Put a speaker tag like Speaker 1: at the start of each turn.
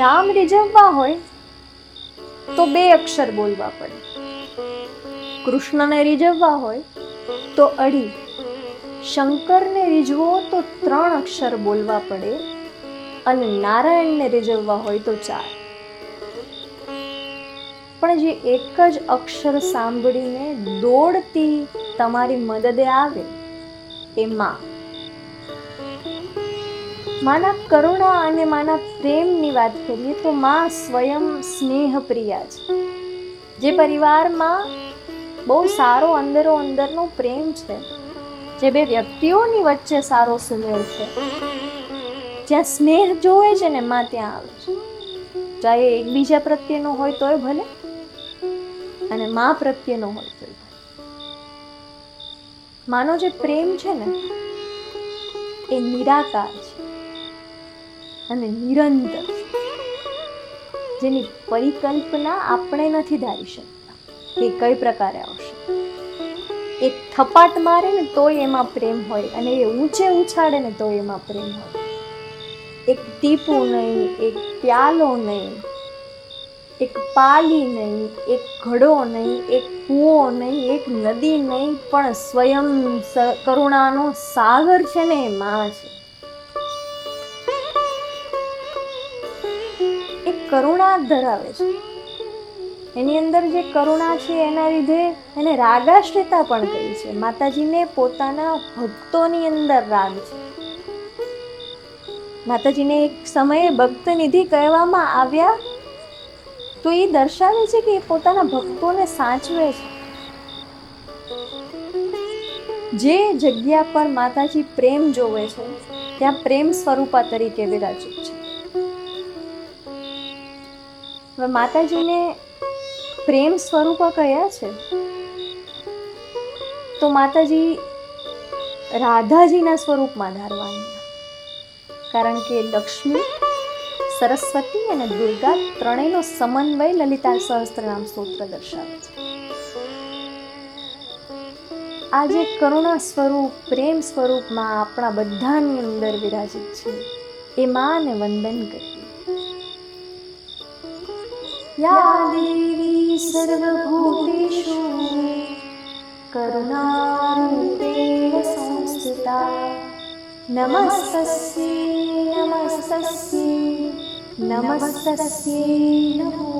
Speaker 1: રામ રીઝવવા હોય, તો બે અક્ષર બોલવા પડે. કૃષ્ણને રીઝવવા હોય, તો અઢી શંકરને રીઝવો તો ત્રણ અક્ષર બોલવા પડે અને નારાયણને રીઝવવા હોય તો ચાર. પણ જે એક જ અક્ષર સાંભળીને દોડતી તમારી મદદે આવે, એ માં. માના કરુણા અને માના પ્રેમની વાત કરીએ તો માં સ્વયં સ્નેહપ્રિયા છે. જે પરિવારમાં બહુ સારો અંદરો અંદરનો પ્રેમ છે. જે બે વ્યક્તિઓની વચ્ચે સારો સુમેળ છે. જ્યાં સ્નેહ જોવે છે ને માં ત્યાં આવે છે. ચાહે એકબીજા પ્રત્યેનો હોય તોય ભલે અને માં પ્રત્યેનો હોય ભલે. માનો જે પ્રેમ છે ને, એ નિરાકાર છે. અને નિરંતર, જેની પરિકલ્પના આપણે નથી ધારી શકતા. કે કઈ પ્રકારે આવશે? એક થપાટ મારે ને તોય એમાં પ્રેમ હોય અને એ ઊંચે ઉછાળે ને તોય એમાં પ્રેમ હોય. એક ટીપું નહીં, એક પ્યાલો નહીં, એક પાલી નહીં, એક ઘડો નહીં, એક કૂવો નહીં, એક નદી નહીં, પણ સ્વયં કરુણાનો સાગર છે ને એ માં છે. કરુણા ધરાવે છે. એની અંદર જે કરુણા છે એના લીધે એને રાગાશ્રિતા પણ કહી છે. માતાજીને પોતાના ભક્તોની અંદર રાગ છે. માતાજીને એક સમયે ભક્ત નિધિ કહેવામાં આવ્યા તો એ દર્શાવે છે કે એ પોતાના ભક્તોને સાચવે છે. જે જગ્યા પર માતાજી પ્રેમ જોવે છે, ત્યાં પ્રેમ સ્વરૂપા તરીકે વિરાજિત છે. હવે માતાજીને પ્રેમ સ્વરૂપ કયા છે, તો માતાજી રાધાજીના સ્વરૂપમાં ધારવાની. કારણ કે લક્ષ્મી, સરસ્વતી અને દુર્ગા ત્રણેયનો સમન્વય લલિતા સહસ્ત્રનામ સ્તોત્ર દર્શાવે છે. આ જે કરુણા સ્વરૂપ, પ્રેમ સ્વરૂપમાં આપણા બધાની અંદર વિરાજિત છે, એ માને વંદન કરીએ. या देवी सर्वभूतेषु करुणारूपेण संस्थिता। नमस्तस्यै नमस्तस्यै नमस्तस्यै नमो